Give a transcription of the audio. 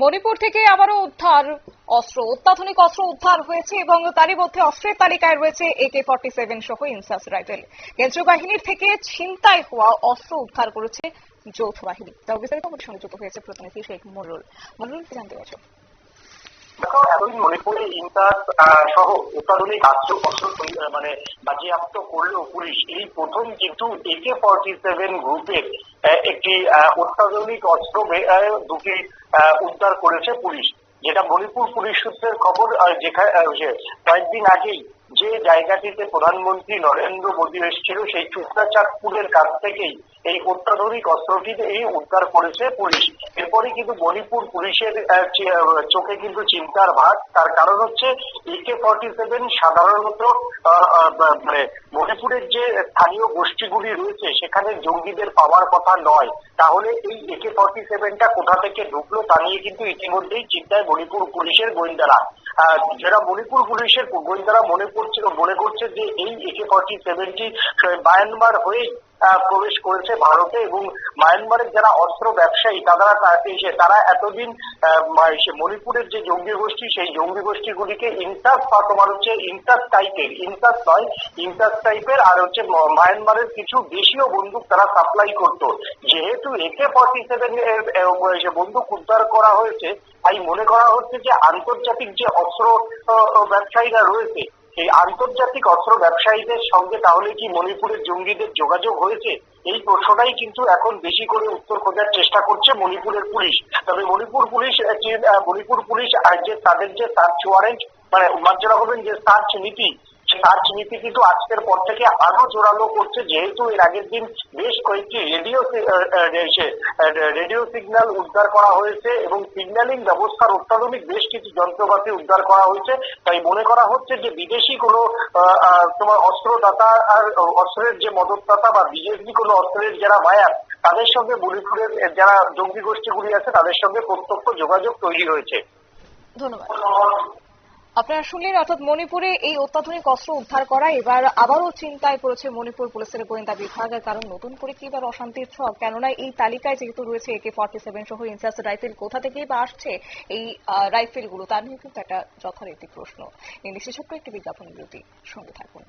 মণিপুর থেকে আবারও উদ্ধার অস্ত্র, অত্যাধুনিক অস্ত্র উদ্ধার হয়েছে এবং তারই মধ্যে অস্ত্রের তালিকায় রয়েছে একে ফর্টি সেভেন সহ ইনসাস রাইফেল। কেন্দ্রীয় বাহিনীর থেকে ছিনতাই হওয়া অস্ত্র উদ্ধার করেছে যৌথ বাহিনী। তাও বিস্তারিত আমাদের সঙ্গে যুক্ত হয়েছে প্রতিনিধি শেখ মরুল। মরুল জানতে পারছ মণিপুরে ইন্টাস সহ অত্যাধুনিক মানে বাজেয়াপ্ত করল পুলিশ। এই প্রথম কিন্তু একে ফর্টি সেভেন গ্রুপের একটি অত্যাধুনিক অস্ত্র দুটি উদ্ধার করেছে পুলিশ। যেটা মণিপুর পুলিশ সূত্রের খবর যেখানে কয়েকদিন আগেই যে জায়গাটিতে প্রধানমন্ত্রী নরেন্দ্র মোদী এসেছিল, সেই চুক্তাচাঁদপুরের কাছ থেকেই এই অত্যাধুনিক অস্ত্রটি এই উদ্ধার করেছে পুলিশ। এরপরে কিন্তু মণিপুর পুলিশের চোখে কিন্তু চিন্তার ভাগ তার কারণ হচ্ছে একে ফর্টি সেভেন সাধারণত মানে মণিপুরের যে স্থানীয় গোষ্ঠীগুলি রয়েছে, সেখানে জঙ্গিদের পাওয়ার কথা নয়। তাহলে এই একে ফর্টি সেভেনটা কোথা থেকে ঢুকলো তা নিয়ে কিন্তু ইতিমধ্যেই চিন্তায় মণিপুর পুলিশের গোয়েন্দারা। যারা মণিপুর পুলিশের গোয়েন্দারা মনে করছে মনে করছে যে এই একে ফর্টি সেভেনটি মায়ানমার আহ, প্রবেশ করেছে ভারতে এবং মায়ানমারের যারা অস্ত্র ব্যবসায়ী তারা তারা এতদিন মণিপুরের যে জঙ্গি গোষ্ঠী সেই জঙ্গি গোষ্ঠীগুলিকে ইনসাস বা তোমার হচ্ছে ইনসাস টাইপের ইনসাস নয় ইনসাস টাইপের আর হচ্ছে মায়ানমারের কিছু দেশীয় বন্দুক তারা সাপ্লাই করত। যেহেতু একে ফর্টি সেভেন বন্দুক উদ্ধার করা হয়েছে তাই মনে করা হচ্ছে যে আন্তর্জাতিক যে অস্ত্র ব্যবসায়ীরা রয়েছে। এই আন্তর্জাতিক অস্ত্র ব্যবসায়ীদের সঙ্গে তাহলে কি মণিপুরের জঙ্গিদের যোগাযোগ হয়েছে? এই প্রশ্নটাই কিন্তু এখন বেশি করে উত্তর খোঁজার চেষ্টা করছে মণিপুরের পুলিশ। তবে মণিপুর পুলিশ মণিপুর পুলিশ যে তাদের যে সার্চ ওয়ারেন্ট মানে উমার্জনা হবেন যে সার্চ নীতি সার্চ নীতি কিন্তু আজকের পর থেকে আরও জোরালো করছে, যেহেতু এর আগের দিন বেশ কয়েকটি রেডিও রেডিও সিগন্যাল উদ্ধার করা হয়েছে এবং সিগন্যালিং ব্যবস্থার অত্যাধুনিক বেশ কিছু যন্ত্রপাতি উদ্ধার করা হয়েছে। তাই মনে করা হচ্ছে যে বিদেশি কোনো তোমার অস্ত্রদাতা আর অস্ত্রের যে মদতদাতা বা বিদেশি কোনো অস্ত্রের যারা বায়ার তাদের সঙ্গে মণিপুরের যারা জঙ্গি গোষ্ঠীগুলি আছে, তাদের সঙ্গে প্রত্যক্ষ যোগাযোগ তৈরি হয়েছে। ধন্যবাদ। আপনারা শুনলেন, অর্থাৎ মণিপুরে এই অত্যাধুনিক অস্ত্র উদ্ধার করা, এবার আবারও চিন্তায় পড়েছে মণিপুর পুলিশের গোয়েন্দা বিভাগ কারণ, নতুন করে কি এবার অশান্তির ছক? কেননা এই তালিকায় যেহেতু রয়েছে একে ফর্টি সেভেন সহ ইনসাস রাইফেল, কোথা থেকে বা আসছে এই রাইফেলগুলো, তা নিয়ে কিন্তু একটা যথারীতি প্রশ্ন। নিশেষজ্ঞ একটি বিজ্ঞাপন বিরতি, সঙ্গে থাকুন।